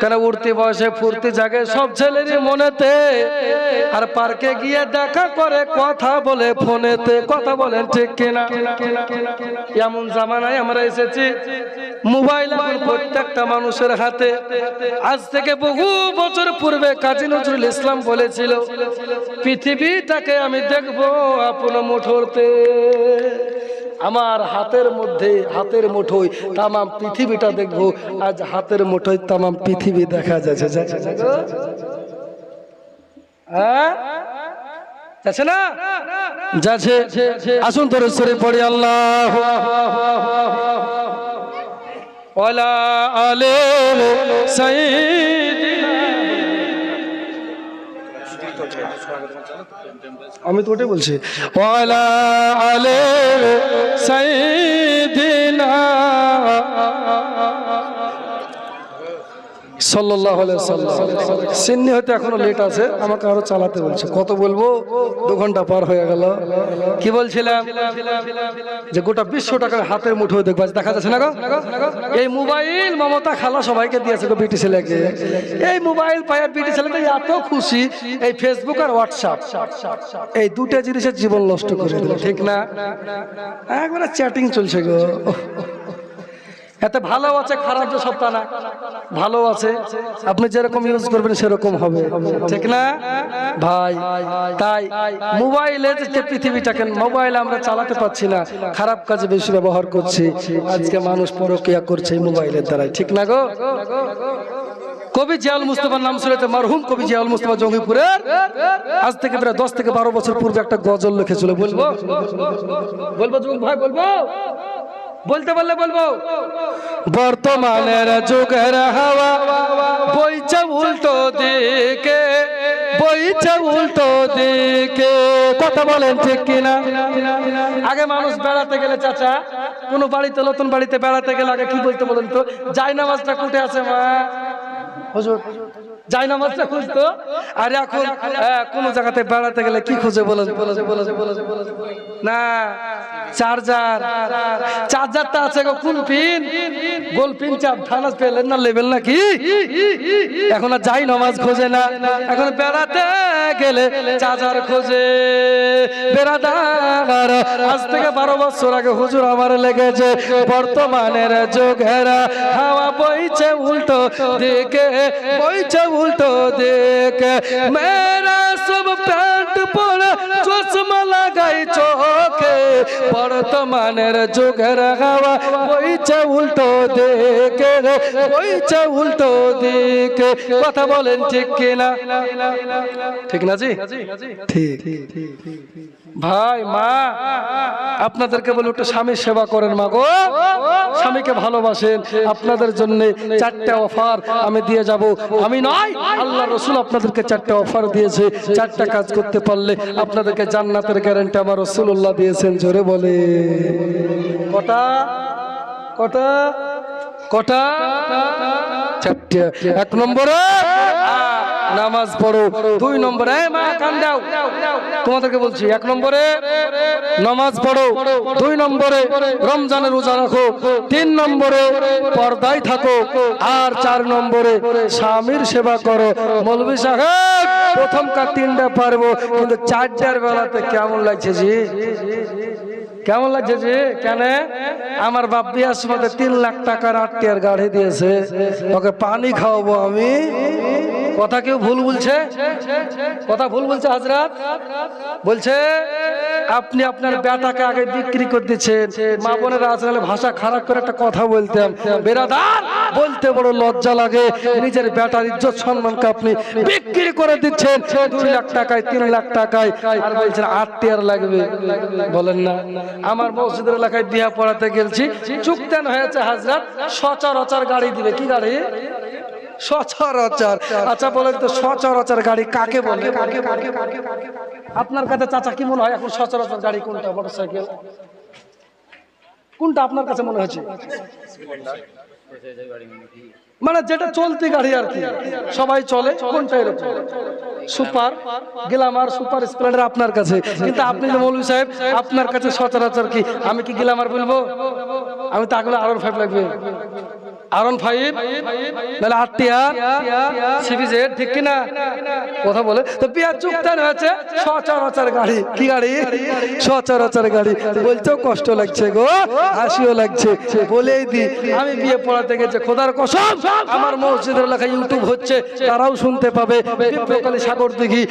কেন উঠতি বয়সে ফুর্তি জাগে? সব ছেলেরই মনেতে। আর পার্কে গিয়ে দেখা করে কথা বলে ফোনেতে। কথা বলেন ঠিক কিনা? এমন জামানায় আমরা এসেছি। মোবাইল প্রত্যেকটা মানুষের হাতে। আজ থেকে বহু বছর পূর্বে কাজী নজরুল ইসলাম বলেছিল, পৃথিবীটাকে আমি দেখব আপন মুঠোরতে আমার হাতের মধ্যে, হাতের মুঠোয় তামাম পৃথিবীটা দেখব। আজ হাতের মুঠোয় তামাম পৃথিবী দেখা যাচ্ছে? হ্যাঁ? যাচ্ছে না? যাচ্ছে। আসুন তোর সরে পড়ি, আল্লাহ ওয়ালা আলে সাইয়্যিদিনা আমি তো ওটাই বলছি। ওয়ালা আলে সাইয়্যিদিনা সিন্নি এখনও লেট আছে, আমাকে চালাতে বলছে। কত বলব? দু ঘণ্টা পার হয়ে কি বলছিলাম? যে গোটা বিশ্ব টাকার হাতের দেখা যাচ্ছে না এই মোবাইল মমতা খালা সবাইকে এই মোবাইল এত খুশি, এই ফেসবুক আর হোয়াটসঅ্যাপ এই জিনিসের জীবন নষ্ট করে ঠিক না? একবারে চ্যাটিং চলছে গো। এতে ভালো আছে, খারাপ যে সবটা না। ভালো আছে। আপনি যেরকম ইউজ করবেন, সেরকম হবে। ঠিক না? ভাই, তাই মোবাইলে যে পৃথিবীটাকে মোবাইল আমরা চালাতে পারছি না, খারাপ কাজে বেশি ব্যবহার করছি। আজকে মানুষ পরকিয়া করছে মোবাইলের দ্বারাই। ঠিক না গো? কবি জিয়াউল মুস্তফার নাম শুনেছে মরহুম কবি জিয়াউল মুস্তফা জঙ্গিপুরের। আজ থেকে প্রায় দশ থেকে বারো বছর পূর্বে একটা গজল লিখেছিল, বলব? বলব ভাই, বলব? বলতে বললে বলব? বর্তমানের যুগের হাওয়া বইছে উল্টো দিকে বইছে উল্টো দিকে। কথা বলেন ঠিক কিনা? আগে মানুষ বেড়াতে গেলে চাচা কোন বাড়িতে নতুন বাড়িতে বেড়াতে গেলে আগে কি বলতে বলেন তো? যাই নামাজটা কুটে আছে মা। হুজুর যাই নামাজটা খুঁজতো? আর এখন কোনো জায়গাতে বেড়াতে গেলে কি খুঁজে বলেন? না চার্জার। চার্জারটা আছে গো কোন পিন গোল পিন চাপ ঠানাস পেলেন না লেভেল নাকি? এখন আর যাই নামাজ খোঁজে না। এখন বেড়াতে গেলে চার্জার খোঁজে। বেড়াদার, আজ থেকে বারো বছর আগে হুজুর আমার লেগেছে। বর্তমানের যুগেরা হাওয়া বইছে উল্টো দিকে, বইছে উল্টো দিকে। মেরা সব প্যান্ট পরে চশমা লাগাই চোখে। বর্তমানের যুগের হাওয়া বইছে উল্টো দিকে বইছে উল্টো দিকে। কথা বলেন ঠিক কিনা? ঠিক না জি? ঠিক। ভাই, মা, আপনাদেরকে বলে একটু স্বামীর সেবা করেন, মা গো। স্বামীকে ভালোবাসেন। আপনাদের জন্য চারটে অফার আমি দিয়ে যাব। আমি নয় আল্লাহ রসুল আপনাদেরকে চারটে অফার দিয়েছে। চারটা কাজ করতে পারলে আপনাদেরকে জান্নাতের গ্যারান্টি আমার রসুল্লাহ দিয়েছেন। জোরে বলে। কটা? কটা? কটা? চারটে। এক নম্বরে নামাজ পড়ো। দুই নম্বরে মা, কান দাও। তোমাদেরকে বলছি, এক নম্বরে নামাজ পড়ো, দুই নম্বরে রমজানের রোজা রাখো, তিন নম্বরে পর্দায় থাকো, আর চার নম্বরে স্বামীর সেবা করো। মৌলবী সাহেব, প্রথম কার তিনটা পারব, কিন্তু চারটার বেলাতে কেমন লাগছে জি? কেমন লাগছে জি? কেন? আমার বাপ বিয়ার সময় তিন লাখ টাকার আটটিয়ার গাড়ি দিয়েছে। ওকে পানি খাওয়াবো আমি। কথা কেউ ভুল বলছে? কথা ভুল বলছে হাজরাত বলছে, আপনি আপনার বেটাকে আগে বিক্রি করে দিচ্ছেন মা বোনেরা আসলে ভাষা খারাপ করে একটা কথা বলতাম বেরাদার, বলতে বড় লজ্জা লাগে। নিজের বেটার ইজ্জত সম্মানকে আপনি বিক্রি করে দিচ্ছেন। দুই লাখ টাকায়, তিন লাখ টাকায়। আর বলছেন আট টিয়ার লাগবে। বলেন না। আমার মসজিদের এলাকায় বিয়া পড়াতে গেছি চুক্তান হয়েছে হাজরাত সচরাচর গাড়ি দিবে। কি গাড়ি? সচরাচর। আচ্ছা বলেন তো, সচরাচর গাড়ি কাকে বলে? আপনার কাছে চাচা কি মনে হয় এখন সচরাচর গাড়ি কোনটা, মোটরসাইকেল? কোনটা আপনার কাছে মনে হচ্ছে মানে যেটা চলতি গাড়ি আর কি, সবাই চলে, কোনটা এরকম? সুপার গ্লামার সুপার স্প্লেন্ডার আপনার কাছে। কিন্তু আপনি যে মৌলভী সাহেব, আপনার কাছে সচরাচর কি? আমি কি গ্লামার বলব? আমি তো আগলে আরও ফাইভ লাগবে। আরন ফাইভ ঠিক কিনা? কথা বলে। তো হয়েছে সচরাচর গাড়ি। কি গাড়ি? সচরাচর গাড়ি। কষ্ট লাগছে গো, হাসিও লাগছে। বলেই দি, আমি বিয়ে পড়াতে গেছে খোদার কসম, আমার মসজিদের এলাকায় ইউটিউব হচ্ছে, তারাও শুনতে পাবে। বিপ্রকালী সাগর দিঘি।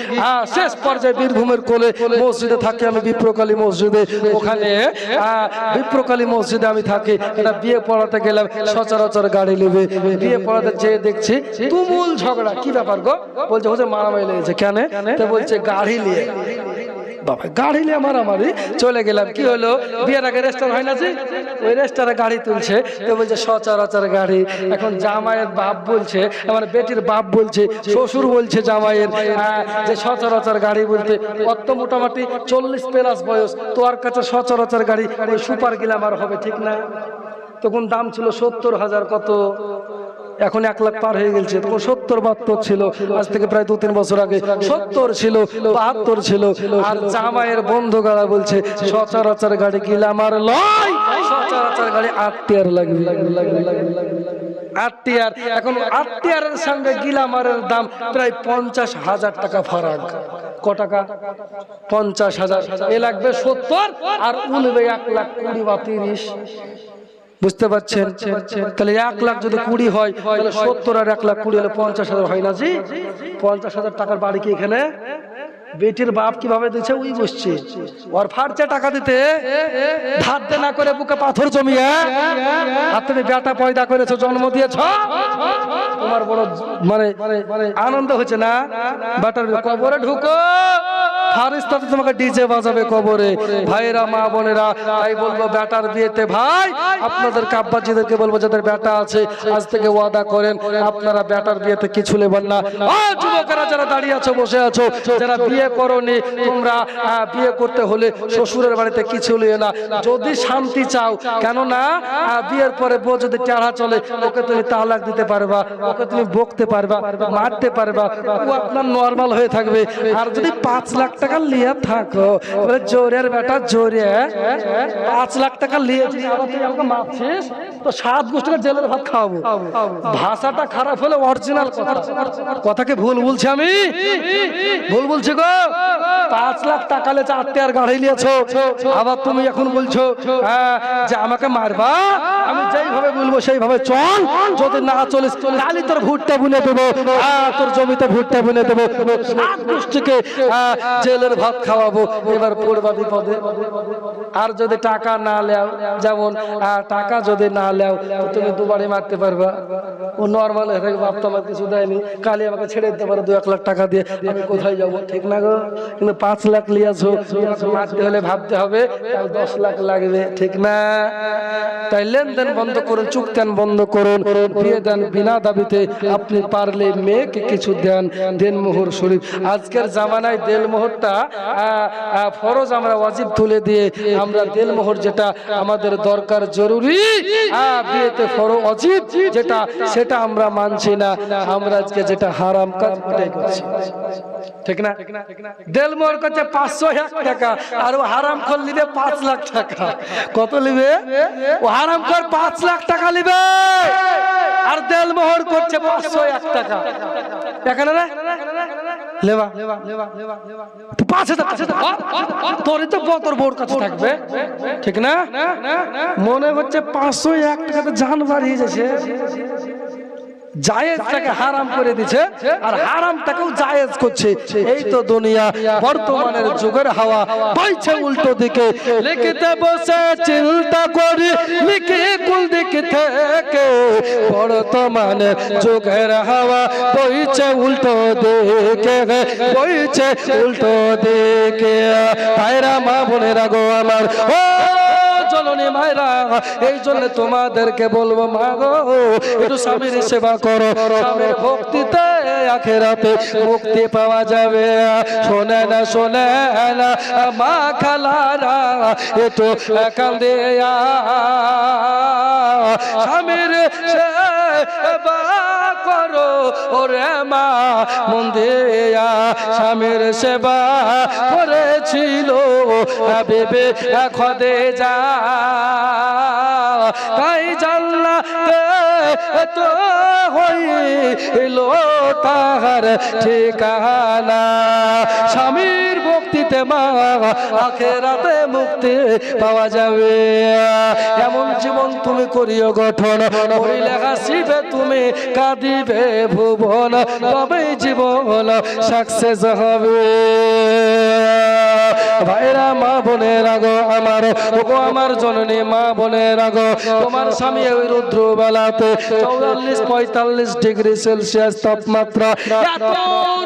শেষ পর্যায়ে বীরভূমের কোলে মসজিদে থাকি আমি, বিপ্রকালী মসজিদে। ওখানে বিপ্রকালী মসজিদে আমি থাকি। একটা বিয়ে পড়াতে গেলাম, সচরাচর গাড়ি নেবে বিয়ে পড়াতে যেয়ে দেখছি তুমুল ঝগড়া। কি ব্যাপার গো? বলছে হচ্ছে মারামারি লেগেছে। কেন? বলছে গাড়ি নিয়ে। হয় বেটির বাপ বলছে শ্বশুর বলছে জামাইয়ের আহ, যে সচরাচর গাড়ি বলতে অত মোটামুটি চল্লিশ প্লাস বয়স। তোর কাছে সচরাচর গাড়ি সুপার গিলাম আর হবে ঠিক না। তখন দাম ছিল সত্তর হাজার, কত? এখন এক লাখ পার হয়ে গেছে। তখন সত্তর, বাহাত্তর ছিল। আজ থেকে প্রায় দু তিন বছর আগে সত্তর ছিল, বাহাত্তর ছিল। আর জামাইয়ের বন্ধু গাড়া বলছে, সচরাচর গাড়ি গিলে আমার লয়, সচরাচর গাড়ি আটটিয়ার লাগবে। আটটিয়ার এখন আটটিয়ারের সঙ্গে গিলামারের দাম প্রায় পঞ্চাশ হাজার টাকা ফারাক। ক টাকা? পঞ্চাশ হাজার। এ লাগবে সত্তর, আর উনবে এক লাখ কুড়ি বা তিরিশ। বুঝতে পারছেন? তাহলে এক লাখ যদি কুড়ি হয় তাহলে সত্তর আর এক লাখ কুড়ি হলে পঞ্চাশ হাজার হয় না জি? পঞ্চাশ হাজার টাকার বাড়ি কি এখানে? বেটির বাপ কীভাবে দিচ্ছে ওই বসছে ওর ফাটছে টাকা দিতে ধার দে না করে বুকে পাথর জমিয়ে আর তুমি বেটা পয়দা করেছ জন্ম দিয়েছ? তোমার বড় মানে মানে আনন্দ হচ্ছে না? বেটার কবরে ঢুকো। ফারিস্তাতে তোমাকে ডিজে বাজাবে কবরে। ভাইরা মা বোনেরা, তাই বলব বেটার বিয়েতে ভাই, আপনাদের কাব্বাজিদেরকে বলব, যাদের বেটা আছে, আজ থেকে ওয়াদা করেন, আপনারা বেটার বিয়েতে কিছু নেবেন না। যুবকেরা যারা দাঁড়িয়ে আছো, বসে আছো, যারা বিয়ে করনি, তোমরা বিয়ে করতে হলে শ্বশুরের বাড়িতে কিছু নিয়ে না। যদি শান্তি চাও, কেননা বিয়ের পরে বউ যদি চাড়া চলে, ওকে তুমি তালাক দিতে পারবা, ওকে তুমি বকতে পারবা, মারতে পারবা, ও আপনার নর্মাল হয়ে থাকবে। আর যদি পাঁচ লাখ টাকা থাকো। জোরের বেটা জোরে পাঁচ লাখ টাকা তো সাত জেলের ভাত খাওয়াবো। ভাষাটা খারাপ হলে অরিজিনাল কথা। কথাকে ভুল বলছি আমি? ভুল বলছি গো? পাঁচ লাখ টাকা লেছে আত্মীয়ার গাড়ি নিয়েছো। আবার তুমি এখন বলছো হ্যাঁ, যে আমাকে মারবা? আমি যেইভাবে বলব সেইভাবে চল। যদি না চলিস তাহলে তোর ভুট্টা বুনে দেবো। হ্যাঁ, তোর জমিতে ভুট্টা বুনে দেবো। সাত গোষ্ঠীকে হ্যাঁ, জেলের ভাত খাওয়াবো, এবার পড়বা বিপদে। আর যদি টাকা না লেও, যেমন টাকা যদি না লেও তুমি দুবারই মারতে পারবা। ও নর্মাল হয়ে থাকবে বাপ তো আমার কিছু দেয়নি। কালি আমাকে ছেড়ে দিতে পারে দু এক লাখ টাকা দিয়ে। আমি কোথায় যাব? ঠিক না গো। কিন্তু পাঁচ লাখ লিয়াছো, মারতে হলে ভাবতে হবে দশ লাখ লাগবে, ঠিক না? তাই লেনদেন বন্ধ করুন চুক্তান বন্ধ করুন, বিয়ে দেন বিনা দাবিতে। আপনি পারলে মেয়েকে কিছু দেন দেন মোহর শরীফ। আজকের জামানায় দেল আহ, ফরজ আমরা ওয়াজিব তুলে দিয়ে আমরা দেল মোহর যেটা আমাদের দরকার জরুরি বিয়েতে ফরজ অজিব যেটা সেটা আমরা মানছি না আমরা আজকে যেটা হারাম কাজ ওটাই করছি। ঠিক না? দেল মোহর করছে পাঁচশো এক টাকা আর ও হারাম খর নিবে পাঁচ লাখ টাকা। কত নিবে ও হারাম খর পাঁচ লাখ টাকা নিবে আর দেল মোহর করছে পাঁচশো এক টাকা। না? লেবা পাঁচ তোরই তো তোর বোর কাছে থাকবে। ঠিক না। মনে হচ্ছে পাঁচশো এক টাকাতে জান বাড়িয়ে যাচ্ছে। জায়েজটাকে হারাম করে দিছে আর হারামটাকেও জায়েজ করছে। এই তো দুনিয়া বর্তমানের যুগের হাওয়া। পাইছে উল্টো দিকে। লিখিতে বসে চিন্তা করি লিখি কুল দিক থেকে। বর্তমানের যুগের হাওয়া বইছে উল্টো দিকে। বইছে উল্টো দিকে। মা বোনেরা গো আমার ও জননী মায়েরা, এই জন্য তোমাদেরকে বলব, মা গো, একটু স্বামীর সেবা করো। স্বামীর ভক্তিতে আখেরাতে মুক্তি পাওয়া যাবে। শোনে না শোনে না, মা খালারা, একটু কান্দে স্বামীর সেবা ওরে মা মন্দিয়া স্বামীর সেবা করেছিল। বেবে খদে যা। তাই জানলা তো হইল তাহার ঠিকানা। স্বামীর ভক্তিতে মা, আখেরাতে মুক্তি পাওয়া যাবে। এমন জীবন তুমি করিও গঠন। করিলে হাসিবে তুমি, কাঁদিবে ভুবন। তবেই জীবন সাকসেস হবে। ভাইরা, মা বোনের আগো আমার, ওগো আমার জননী, মা বোনের আগো। তোমার স্বামী ওই রুদ্র বেলাতে চৌয়াল্লিশ পঁয়তাল্লিশ ডিগ্রি সেলসিয়াস তাপমাত্রা।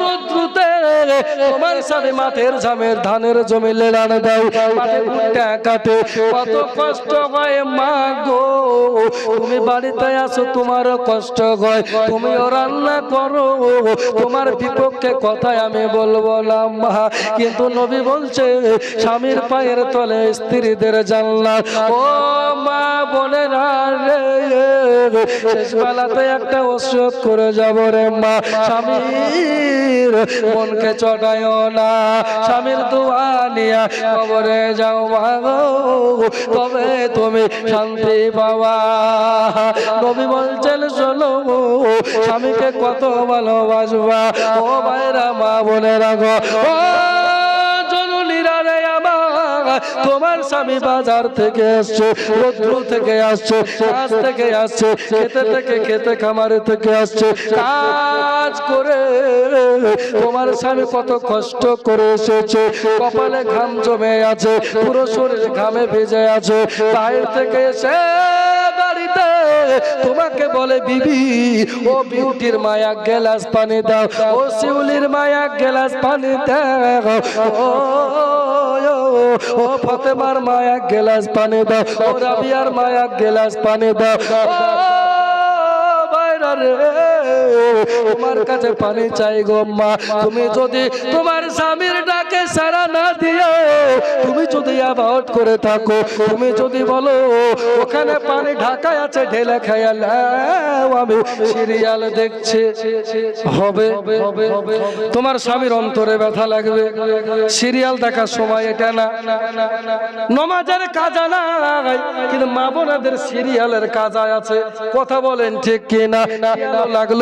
রুদ্রতে তোমার স্বামী মাঠের ঝামের ধানের জমি লেড়ান কাটে, কত কষ্ট হয় মা গো। তুমি বাড়িতে আসো, তোমার কষ্ট হয় রান্না করো। তোমার বিপক্ষে কথায় আমি বলব না মা। কিন্তু নবী বলছে, স্বামীর পায়ের তলে স্ত্রীদের জানলাম ও মা বোনেরা রে। শেষ বেলাতে একটা ওষুধ করে যাব রে মা। স্বামীর মনকে চটায় না। স্বামীর দোয়া নিয়া কবরে যাও মা তবে তুমি শান্তি পাওয়া নবী বলছেন, শোনো, স্বামীকে কত ভালোবাসবা। ও ভাইরা, মা বোনেরা গো। ও জননীরা রে আমার তোমার স্বামী বাজার থেকে আসছে, রৌদ্র থেকে আসছে কাজ থেকে আসছে, খেতে থেকে, খেতে খামারে থেকে আসছে। কাজ করে তোমার স্বামী কত কষ্ট করে এসেছে। কপালে ঘাম জমে আছে, পুরো শরীর ঘামে ভেজে আছে। বাইরে থেকে এসে তোমাকে বলে, বিবি, ও বিউটির মায়া গেলাস পানি দাও, ও শিউলির মায়া গেলাস পানি দাও, ও ফতেমার মায়া গেলাস পানি দাও, ও রাবিয়ার মায়া গেলাস পানি দাও তোমার কাছে পানি চাই গো, মা, তুমি যদি তোমার স্বামীর সারা না দিও। তুমি যদি অ্যাভয়েড করে থাকো, তুমি যদি বলো, ওখানে পানি ঢাকায় আছে, ঢেলে খাইয়া আমি সিরিয়াল দেখছি। হবে তোমার স্বামীর অন্তরে ব্যথা লাগবে। সিরিয়াল দেখার সময় এটা না। নমাজের কাজা নাই, কিন্তু মা বোনাদের সিরিয়ালের কাজা আছে। কথা বলেন ঠিক কিনা? লাগল